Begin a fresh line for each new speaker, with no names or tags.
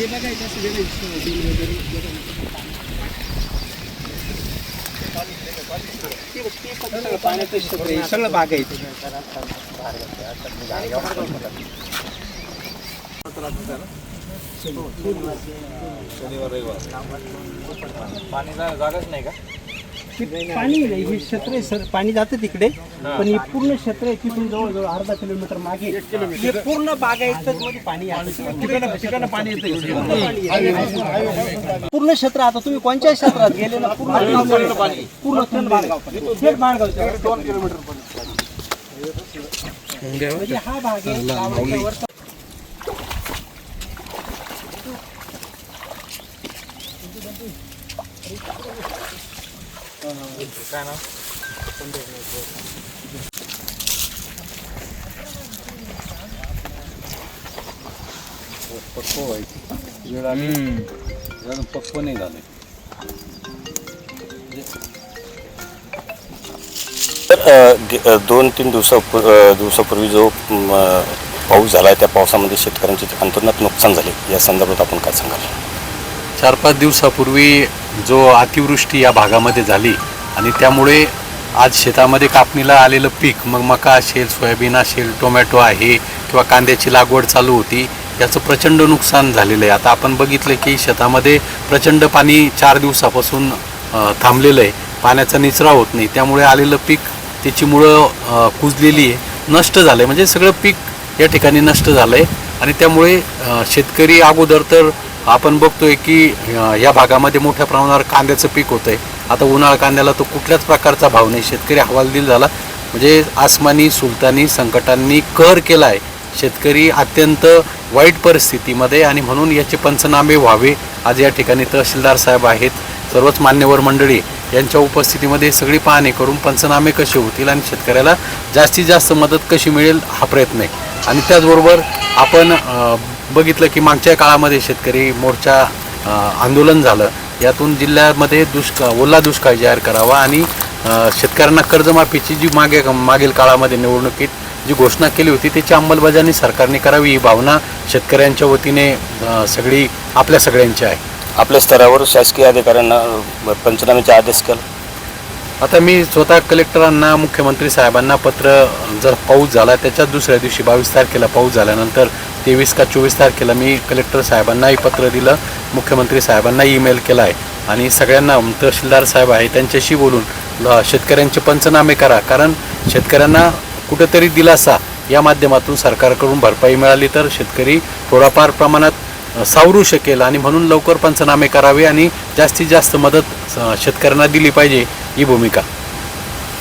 ते बघायचं सगळे बिल सगळं भाग आहे सगळं शनिवार रविवार.
पाणी जागाच नाही का?
पाणी नाही हे क्षेत्र आहे सर पाणी जातं तिकडे पण हे पूर्ण क्षेत्र आहे तिथून जवळजवळ अर्धा किलोमीटर मागे. हे पूर्ण बागायतच मध्ये पाणी आहे.
ठिकाणं पाणी येतं
पूर्ण क्षेत्र आता तुम्ही कोणत्या क्षेत्रात गेले ना पूर्ण पाणी पूर्ण थेट माणगाव थेट म्हणजे हा भाग आहे गावाच्या वरचा.
काय ना
पक्व व्हायची वेळ आली अजून पक्व नाही झाले
तर दोन तीन दिवसा दिवसापूर्वी जो पाऊस झाला आहे त्या पावसामध्ये शेतकऱ्यांचे अंतर्नात नुकसान झाले. या संदर्भात आपण काय सांगाल?
चार पाच दिवसापूर्वी जो अतिवृष्टी या भागामध्ये झाली आणि त्यामुळे आज शेतामध्ये कापणीला आलेलं पीक मग मका असेल सोयाबीन असेल टोमॅटो आहे किंवा कांद्याची लागवड चालू होती याचं प्रचंड नुकसान झालेलं आहे. आता आपण बघितलं की शेतामध्ये प्रचंड पाणी चार दिवसापासून थांबलेलं आहे. पाण्याचा निचरा होत नाही. त्यामुळे आलेलं पीक त्याची मुळं कुजलेली आहे. नष्ट झालं आहे म्हणजे सगळं पीक या ठिकाणी नष्ट झालं आहे आणि त्यामुळे शेतकरी अगोदर तर आपण बघतोय की या भागामध्ये मोठ्या प्रमाणावर कांद्याचं पीक होतंय. आता उन्हाळा कांद्याला तो कुठल्याच प्रकारचा भाव नाही. शेतकरी हवालदिल झाला. म्हणजे आसमानी सुलतानी संकटांनी कर केला आहे शेतकरी अत्यंत वाईट परिस्थितीमध्ये आणि म्हणून याचे पंचनामे व्हावे. आज या ठिकाणी तहसीलदार साहेब आहेत. सर्वच मान्यवर मंडळी यांच्या उपस्थितीमध्ये सगळी पाहणी करून पंचनामे कसे होतील आणि शेतकऱ्याला जास्तीत जास्त मदत कशी मिळेल हा प्रयत्न आहे. आणि त्याचबरोबर आपण बघितलं की मागच्या काळामध्ये शेतकरी मोर्चा आंदोलन झालं. यातून जिल्ह्यामध्ये दुष्काळ ओला दुष्काळ जाहीर करावा आणि शेतकऱ्यांना कर्जमाफीची जी मागे मागील काळामध्ये निवडणुकीत जी घोषणा केली होती त्याची अंमलबजावणी सरकारने करावी ही भावना शेतकऱ्यांच्या वतीने सगळी आपल्या सगळ्यांची आहे.
आपल्या स्तरावर शासकीय अधिकाऱ्यांना पंचनाम्याचे आदेश केला.
आता मी स्वतः कलेक्टरांना मुख्यमंत्री साहेबांना पत्र जर पाऊस झाला त्याच्यात दुसऱ्या दिवशी बावीस तारखेला पाऊस झाल्यानंतर तेवीस का चोवीस तारखेला मी कलेक्टर साहेबांनाही पत्र दिलं मुख्यमंत्री साहेबांना ईमेल केला आहे आणि सगळ्यांना तहसीलदार साहेब आहे त्यांच्याशी बोलून शेतकऱ्यांचे पंचनामे करा. कारण शेतकऱ्यांना कुठेतरी दिलासा या माध्यमातून सरकारकडून भरपाई मिळाली तर शेतकरी थोडाफार प्रमाणात सावरू शकेल आणि म्हणून लवकर पंचनामे करावे आणि जास्तीत जास्त मदत शेतकऱ्यांना दिली पाहिजे ही भूमिका.